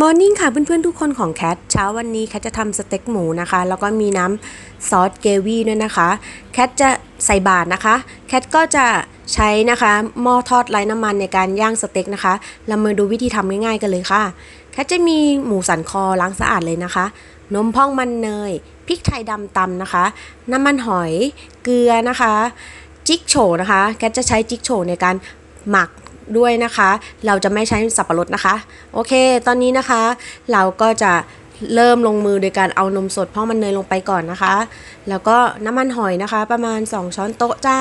มอร์นิ่งค่ะเพื่อนๆทุกคนของแคทเช้าวันนี้แคทจะทำสเต็กหมูนะคะ แล้วก็มีน้ำซอสเกวี่ด้วยนะคะ แคทจะใส่บาทนะคะ แคทก็จะใช้นะคะหม้อทอดไร้น้ำมันในการย่างสเต็กนะคะ เรามาดูวิธีทำง่ายๆกันเลยค่ะ แคทจะมีหมูสันคอล้างสะอาดเลยนะคะ นมพองมันเนยพริกไทยดำตำนะคะ น้ำมันหอยเกลือนะคะ จิ๊กโฉนะคะ แคทจะใช้จิ๊กโฉในการหมัก ด้วยนะคะ เราจะไม่ใช้สับปะรดนะคะ โอเค ตอนนี้นะคะ เราก็จะเริ่มลงมือโดยการเอานมสดพ่อมันเนยลงไปก่อนนะคะ แล้วก็น้ำมันหอยนะคะ ประมาณ 2 ช้อนโต๊ะจ้า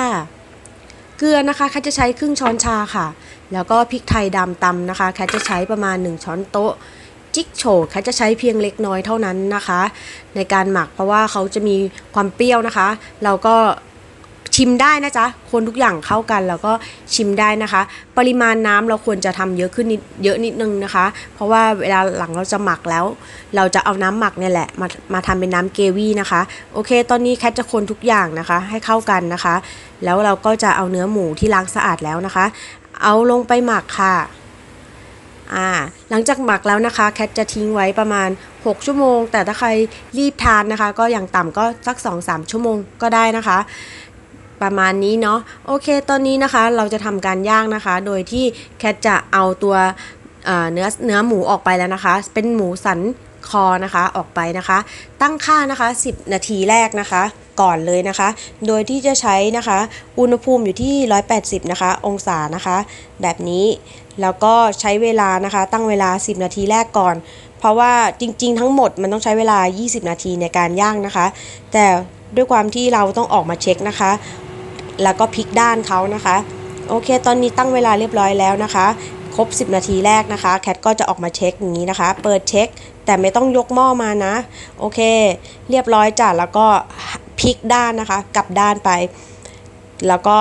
เกลือนะคะแคทจะใช้ครึ่งช้อนชาค่ะ แล้วก็พริกไทยดำตำนะคะแคทจะใช้ประมาณ 1 ช้อนโต๊ะจิ๊กโฉแคทจะใช้เพียงเล็กน้อยเท่านั้นนะคะ ในการหมักเพราะว่าเขาจะมีความเปรี้ยวนะคะ เราก็ ชิมได้นะจ๊ะ คนทุกอย่างเข้ากันแล้วก็ชิมได้นะคะ ปริมาณน้ำเราควรจะทำเยอะขึ้นนิดเยอะนิดนึงนะคะ เพราะว่าเวลาหลังเราจะหมักแล้ว เราจะเอาน้ำหมักเนี่ยแหละมามาทำเป็นน้ำเกวี่นะคะ โอเค ตอนนี้แคทจะคนทุกอย่างนะคะ ให้เข้ากันนะคะ แล้วเราก็จะเอาเนื้อหมูที่ล้างสะอาดแล้วนะคะ เอาลงไปหมักค่ะอ่าหลังจากหมักแล้วนะคะ แคทจะทิ้งไว้ประมาณ 6 ชั่วโมง แต่ถ้าใครรีบทานนะคะ ก็อย่างต่ำก็สัก 2-3 ชั่วโมงก็ได้นะคะ ประมาณนี้เนาะโอเค ตอนนี้นะคะเราจะทำการย่างนะคะ โดยที่แคทจะเอาตัวเอ่อเนื้อเนื้อหมูออกไปแล้วนะคะ เป็นหมูสันคอนะคะออกไปนะคะ ตั้งค่านะคะ 10 นาทีแรกนะคะ ก่อนเลยนะคะ โดยที่จะใช้นะคะ อุณหภูมิอยู่ที่ 180 นะคะ องศานะคะ แบบนี้แล้วก็ใช้เวลานะคะ ตั้งเวลา 10 นาทีแรกก่อน เพราะว่าจริง ๆ ทั้งหมดมันต้องใช้เวลา 20 นาทีในการย่างนะคะ แต่ด้วยความที่เราต้องออกมาเช็คนะคะ แล้วก็พลิกด้านเขานะคะ โอเค ตอนนี้ตั้งเวลาเรียบร้อยแล้วนะคะ ครบ 10 นาทีแรกนะคะ แคทก็จะออกมาเช็คอย่างนี้นะคะ เปิดเช็ค แต่ไม่ต้องยกหม้อมานะ โอเค เรียบร้อยจ้ะ แล้วก็พลิกด้านนะคะ กลับด้านไป แล้วก็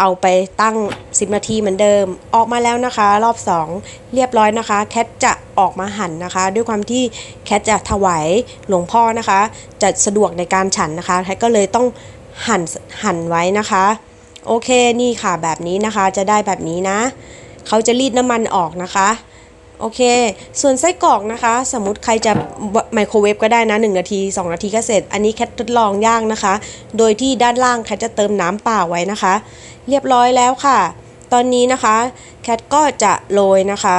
เอาไปตั้ง 10 นาทีเหมือนเดิม ออกมาแล้วนะคะ รอบ 2 เรียบร้อยนะคะ แคทจะออกมาหั่นนะคะ ด้วยความที่แคทจะถวายหลวงพ่อนะคะ จะสะดวกในการฉันนะคะ แคทก็เลยต้อง หั่นหั่นไว้นะคะ โอเคนี่ค่ะแบบนี้นะคะจะได้แบบนี้นะเขาจะรีดน้ำมันออกนะคะโอเค ส่วนไส้กรอกนะคะ สมมติใครจะไมโครเวฟก็ได้นะ 1 นาที 2 นาทีก็เสร็จ อันนี้แคททดลองย่างนะคะ โดยที่ด้านล่างแคทจะเติมน้ำเปล่าไว้นะคะ เรียบร้อยแล้วค่ะ ตอนนี้นะคะ แคทก็จะโรยนะคะ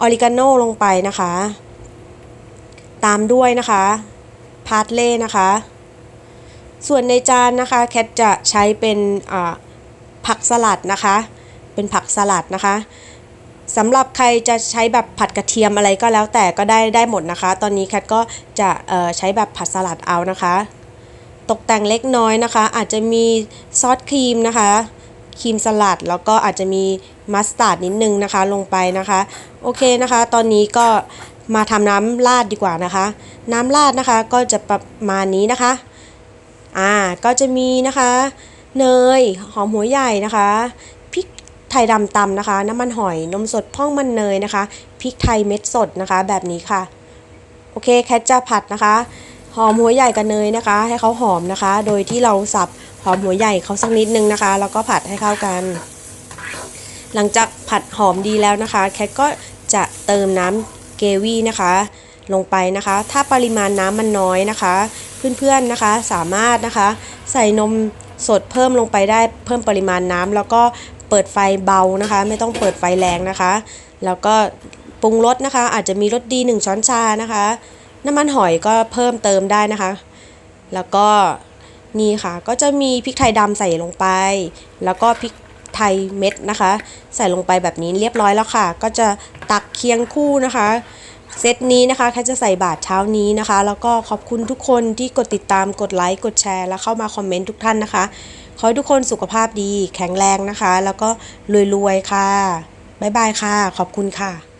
ออริกาโนลงไปนะคะ ตามด้วยนะคะ พาร์ทเล่นะคะ ส่วนในจานนะคะแคทจะใช้เป็นผักสลัดนะคะ เป็นผักสลัดนะคะสำหรับใครจะใช้แบบผัดกระเทียมอะไรก็แล้วแต่ก็ได้ได้หมดนะคะ ตอนนี้แคทก็จะใช้แบบผัดสลัดเอานะคะ ตกแต่งเล็กน้อยนะคะ อาจจะมีซอสครีมนะคะครีมสลัดแล้วก็อาจจะมีมัสตาร์ดนิดนึงนะคะลงไปนะคะ โอเคนะคะ ตอนนี้ก็มาทำน้ำราดดีกว่านะคะ น้ำราดนะคะก็จะประมาณนี้นะคะ อ่าก็จะมีนะคะ เนยหอมหัวใหญ่นะคะพริกไทยดำตำนะคะ น้ำมันหอยนมสดพ่องมันเนยนะคะพริกไทยเม็ดสดนะคะ แบบนี้ค่ะ โอเคแคทจะผัดนะคะ หอมหัวใหญ่กับเนยนะคะ ให้เขาหอมนะคะ โดยที่เราสับหอมหัวใหญ่เขาสักนิดนึงนะคะ แล้วก็ผัดให้เข้ากัน หลังจากผัดหอมดีแล้วนะคะ แคทก็จะเติมน้ำเกวี่นะคะ ลงไปนะคะ ถ้าปริมาณน้ำมันน้อยนะคะ เพื่อนๆนะคะ สามารถนะคะ ใส่นมสดเพิ่มลงไปได้เพิ่มปริมาณน้ำแล้วก็เปิดไฟเบานะคะ ไม่ต้องเปิดไฟแรงนะคะ แล้วก็ปรุงรสนะคะ อาจจะมีรสดี 1 ช้อนชานะคะ น้ำมันหอยก็เพิ่มเติมได้นะคะ แล้วก็นี่ค่ะก็จะมีพริกไทยดำใส่ลงไป แล้วก็พริกไทยเม็ดนะคะ ใส่ลงไปแบบนี้เรียบร้อยแล้วค่ะ ก็จะตักเคียงคู่นะคะ เซตนี้นะคะแค่จะใส่บาทเช้านี้นะคะ แล้วก็ขอบคุณทุกคนที่กดติดตามกดไลค์กดแชร์ แล้วเข้ามาคอมเมนต์ทุกท่านนะคะ ขอให้ทุกคนสุขภาพดี แข็งแรงนะคะ แล้วก็รวยๆค่ะบ๊ายบายค่ะ ขอบคุณค่ะ